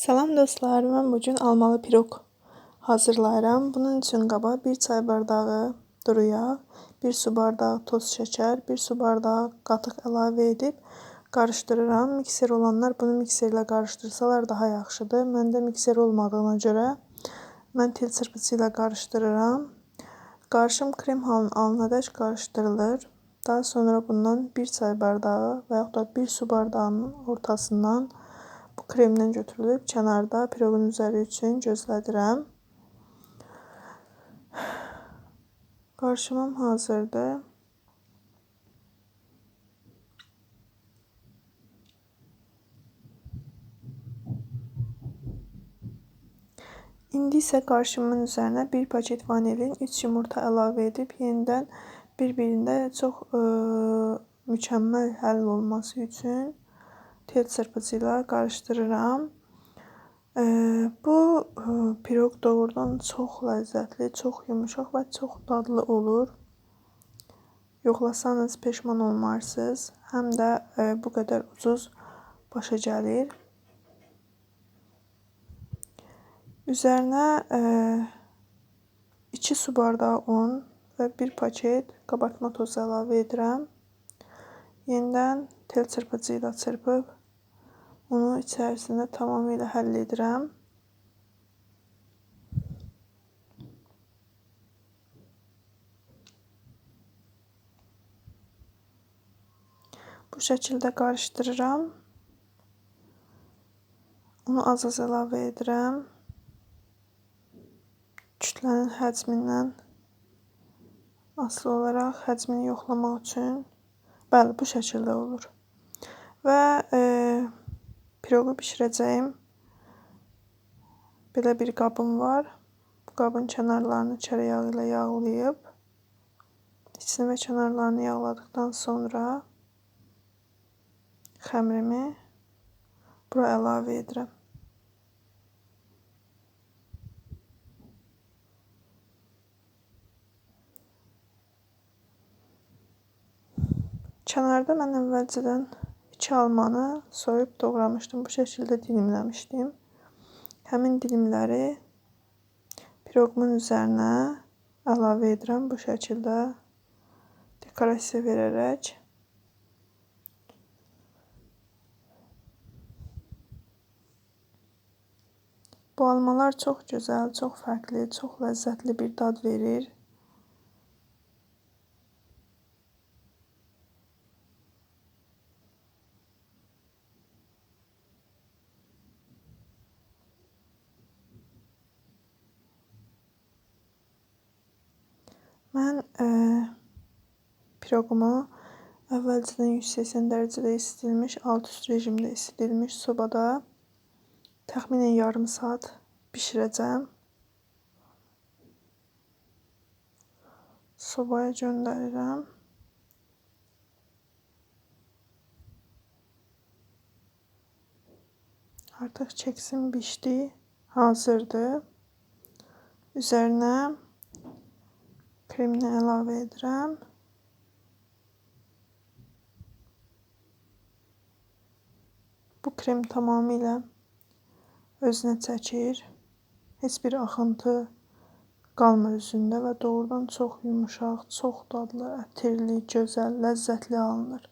Salam dostlar, mən bugün almalı piroq hazırlayıram. Bunun üçün qaba 1 çay bardağı duru yağ, 1 su bardağı toz şəkər, 1 su bardağı qatıq əlavə edib qarışdırıram. Mikser olanlar bunu mikserlə qarışdırsalar daha yaxşıdır. Məndə mikser olmadığına görə mən tel çırpıcı ilə qarışdırıram. Qarışım krem halının alınadək qarışdırılır. Daha sonra bundan 1 çay bardağı və yaxud da 1 su bardağının ortasından bu kremdən götürülüb kənarda piroqun üzəri üçün gözlədirəm. Qarışımım hazırdır. İndi isə qarışımın üzərinə 1 paket vanilin, 3 yumurta əlavə edib yenidən bir-birində çox ə, mükəmməl həll olması üçün tel çırpıcı ilə qarışdırıram. E, bu e, piroq doğrudan çox ləzzətli, çox yumuşaq və çox dadlı olur. Yoxlasanız peşman olmarsınız. Həm də e, bu qədər ucuz başa gəlir. Üzərinə e, 2 su bardağı un və 1 paket qabartma tozu əlavə edirəm. Yenidən tel çırpıcı ilə çırpıb onu içərisində tamamilə həll edirəm. Bu şəkildə qarışdırıram. Onu az-az əlavə edirəm. Kütlənin həcmindən asılı olaraq həcmini yoxlamaq üçün bəli bu şəkildə olur. Və e, piroqu bişirəcəyim belə bir qabım var. Bu qabın kənarlarını çörək yağı ilə yağlayıb içini və kənarlarını yağladıqdan sonra xəmirimi bura əlavə edirəm. Kənarda mən əvvəlcədən 2 almanı soyub doğramışdım. Bu şəkildə dilimləmişdim. Həmin dilimləri piroqumun üzərinə əlavə edirəm bu şəkildə dekorasiya verərək. Bu almalar çox gözəl, çox fərqli, çox ləzzətli bir dad verir. Mən e, piroqumu əvvəlcədən 180 dərəcədə isidilmiş, alt üst rejimdə isidilmiş sobada təxminən yarım saat bişirəcəm. Sobaya göndərirəm. Artıq keksim bişdi, hazırdır. Üzərinə kremini əlavə edirəm. Bu krem tamamilə özünə çəkir. Heç bir axıntı qalmır üzündə və doğrudan çox yumuşaq, çox dadlı, ətirli, gözəl, ləzzətli alınır.